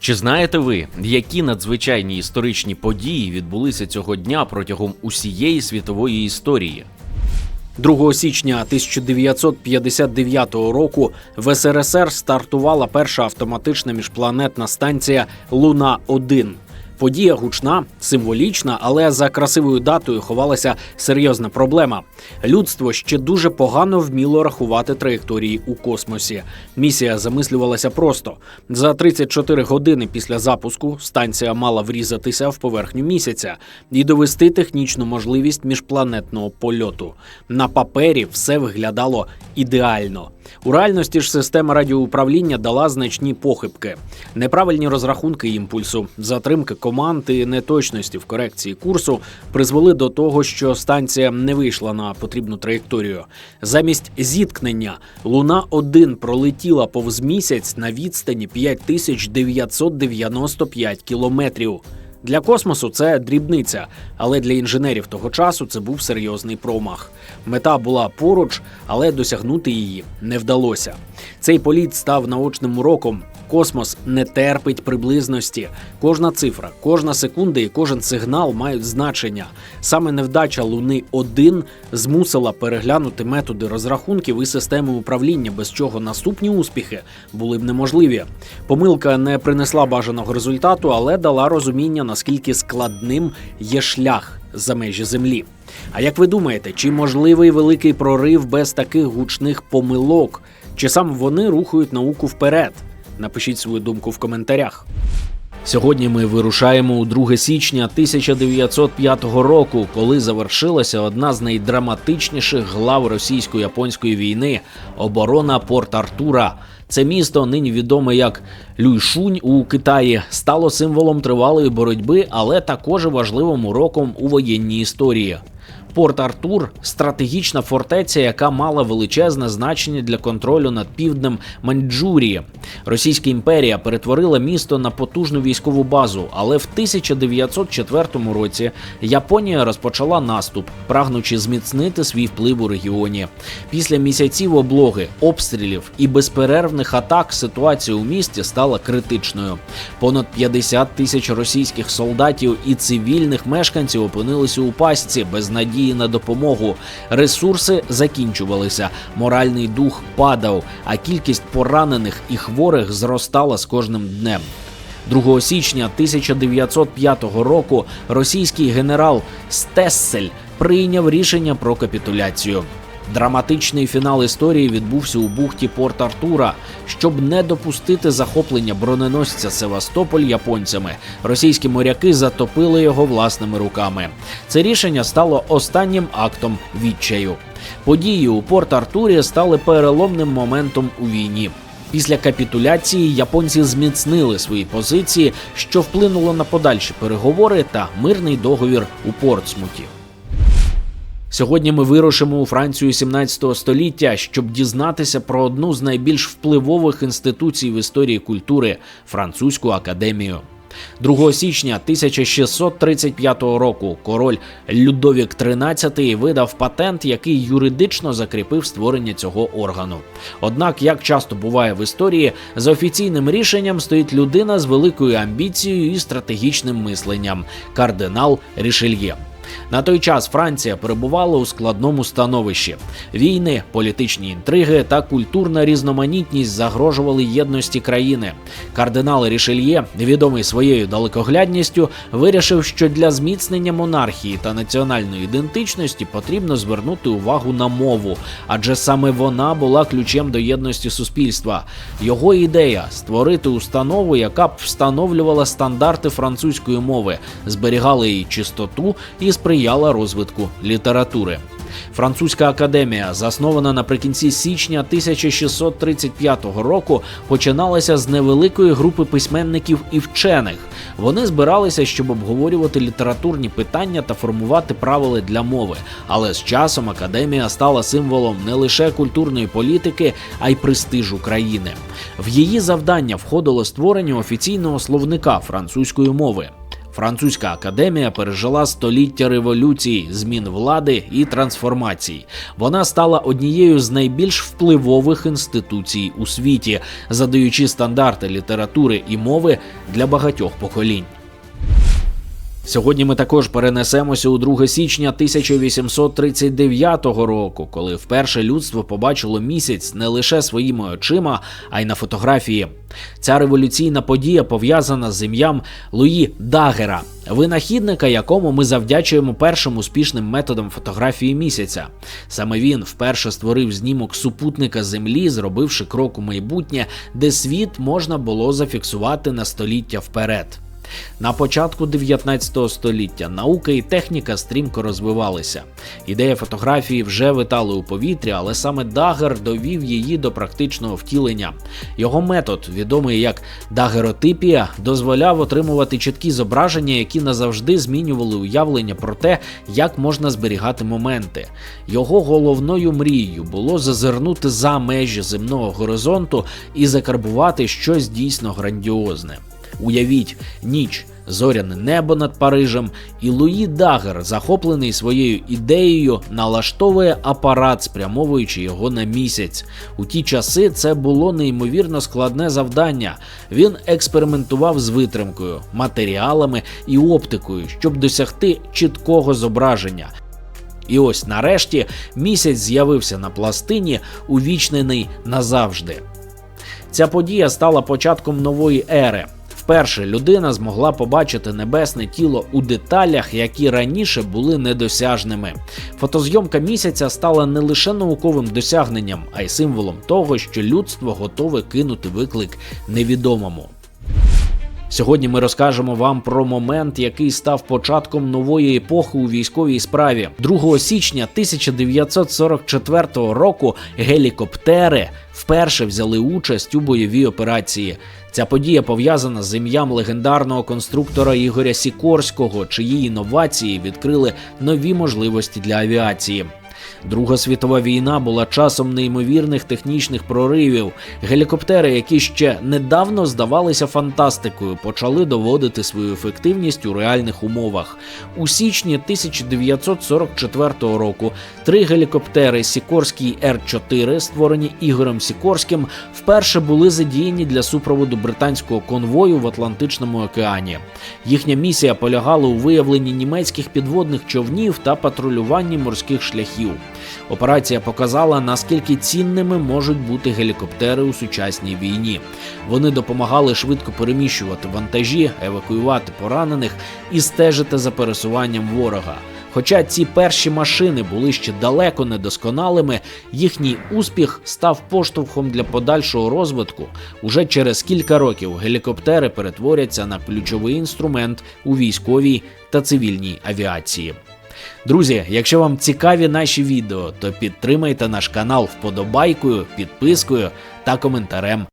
Чи знаєте ви, які надзвичайні історичні події відбулися цього дня протягом усієї світової історії? 2 січня 1959 року в СРСР стартувала перша автоматична міжпланетна станція Луна 1 Подія гучна, символічна, але за красивою датою ховалася серйозна проблема. Людство ще дуже погано вміло рахувати траєкторії у космосі. Місія замислювалася просто: за 34 години після запуску станція мала врізатися в поверхню місяця і довести технічну можливість міжпланетного польоту. На папері все виглядало ідеально. У реальності ж система радіоуправління дала значні похибки, неправильні розрахунки імпульсу, затримки команд і неточності в корекції курсу призвели до того, що станція не вийшла на потрібну траєкторію. Замість зіткнення Луна 1 пролетіла повз місяць на відстані 5995 кілометрів. Для космосу це дрібниця, але для інженерів того часу це був серйозний промах. Мета була поруч, але досягнути її не вдалося. Цей політ став наочним уроком. Космос не терпить приблизності. Кожна цифра, кожна секунда і кожен сигнал мають значення. Саме невдача Луни 1 змусила переглянути методи розрахунків і системи управління, без чого наступні успіхи були б неможливі. Помилка не принесла бажаного результату, але дала розуміння, наскільки складним є шлях за межі землі. А як ви думаєте, чи можливий великий прорив без таких гучних помилок? Чи саме вони рухають науку вперед? Напишіть свою думку в коментарях. Сьогодні ми вирушаємо у 2 січня 1905 року, коли завершилася одна з найдраматичніших глав російсько-японської війни оборона Порт Артура. Це місто, нині відоме як Люйшунь у Китаї, стало символом тривалої боротьби, але також важливим уроком у воєнній історії. Порт Артур стратегічна фортеця, яка мала величезне значення для контролю над півднем Маньчжурії. Російська імперія перетворила місто на потужну військову базу, але в 1904 році Японія розпочала наступ, прагнучи зміцнити свій вплив у регіоні. Після місяців облоги, обстрілів і безперервних атак ситуація у місті стала критичною. Понад 50 тисяч російських солдатів і цивільних мешканців опинилися у пастці без надії на допомогу. Ресурси закінчувалися, моральний дух падав, а кількість поранених і хворих зростала з кожним днем. 2 січня 1905 року російський генерал Стессель прийняв рішення про капітуляцію. Драматичний фінал історії відбувся у бухті Порт Артура. Щоб не допустити захоплення броненосця Севастополь японцями, російські моряки затопили його власними руками. Це рішення стало останнім актом відчаю. Події у Порт Артурі стали переломним моментом у війні. Після капітуляції японці зміцнили свої позиції, що вплинуло на подальші переговори та мирний договір у Портсмуті. Сьогодні ми вирушимо у Францію 17 століття, щоб дізнатися про одну з найбільш впливових інституцій в історії культури французьку академію. 2 січня 1635 року король Людовік XIII видав патент, який юридично закріпив створення цього органу. Однак, як часто буває в історії, за офіційним рішенням стоїть людина з великою амбіцією і стратегічним мисленням кардинал Рішельє. На той час Франція перебувала у складному становищі. Війни, політичні інтриги та культурна різноманітність загрожували єдності країни. Кардинал Рішельє, відомий своєю далекоглядністю, вирішив, що для зміцнення монархії та національної ідентичності потрібно звернути увагу на мову, адже саме вона була ключем до єдності суспільства. Його ідея створити установу, яка б встановлювала стандарти французької мови, зберігала її чистоту і сприяла розвитку літератури. Французька академія, заснована наприкінці січня 1635 року, починалася з невеликої групи письменників і вчених. Вони збиралися, щоб обговорювати літературні питання та формувати правила для мови. Але з часом академія стала символом не лише культурної політики, а й престижу країни. В її завдання входило створення офіційного словника французької мови. Французька академія пережила століття революцій, змін влади і трансформацій. Вона стала однією з найбільш впливових інституцій у світі, задаючи стандарти літератури і мови для багатьох поколінь. Сьогодні ми також перенесемося у 2 січня 1839 року, коли вперше людство побачило місяць не лише своїми очима, а й на фотографії. Ця революційна подія пов'язана з ім'ям Луї Дагера, винахідника, якому ми завдячуємо першим успішним методом фотографії місяця. Саме він вперше створив знімок супутника Землі, зробивши крок у майбутнє, де світ можна було зафіксувати на століття вперед. На початку 19 століття наука і техніка стрімко розвивалися. Ідея фотографії вже витали у повітря, але саме Дагер довів її до практичного втілення. Його метод, відомий як дагеротипія, дозволяв отримувати чіткі зображення, які назавжди змінювали уявлення про те, як можна зберігати моменти. Його головною мрією було зазирнути за межі земного горизонту і закарбувати щось дійсно грандіозне. Уявіть ніч, зоряне небо над Парижем, і Луї Дагер, захоплений своєю ідеєю, налаштовує апарат, спрямовуючи його на місяць. У ті часи це було неймовірно складне завдання. Він експериментував з витримкою, матеріалами і оптикою, щоб досягти чіткого зображення. І ось нарешті місяць з'явився на пластині, увічнений назавжди. Ця подія стала початком нової ери. Вперше людина змогла побачити небесне тіло у деталях, які раніше були недосяжними. Фотозйомка місяця стала не лише науковим досягненням, а й символом того, що людство готове кинути виклик невідомому. Сьогодні ми розкажемо вам про момент, який став початком нової епохи у військовій справі. 2 січня 1944 року гелікоптери вперше взяли участь у бойовій операції. Ця подія пов'язана з ім'ям легендарного конструктора Ігоря Сікорського, чиї інновації відкрили нові можливості для авіації. Друга світова війна була часом неймовірних технічних проривів. Гелікоптери, які ще недавно здавалися фантастикою, почали доводити свою ефективність у реальних умовах. У січні 1944 року три гелікоптери Сікорський Р-4, створені Ігорем Сікорським, вперше були задіяні для супроводу британського конвою в Атлантичному океані. Їхня місія полягала у виявленні німецьких підводних човнів та патрулюванні морських шляхів. Операція показала, наскільки цінними можуть бути гелікоптери у сучасній війні. Вони допомагали швидко переміщувати вантажі, евакуювати поранених і стежити за пересуванням ворога. Хоча ці перші машини були ще далеко недосконалими, їхній успіх став поштовхом для подальшого розвитку. Уже через кілька років гелікоптери перетворяться на ключовий інструмент у військовій та цивільній авіації. Друзі, якщо вам цікаві наші відео, то підтримайте наш канал вподобайкою, підпискою та коментарем.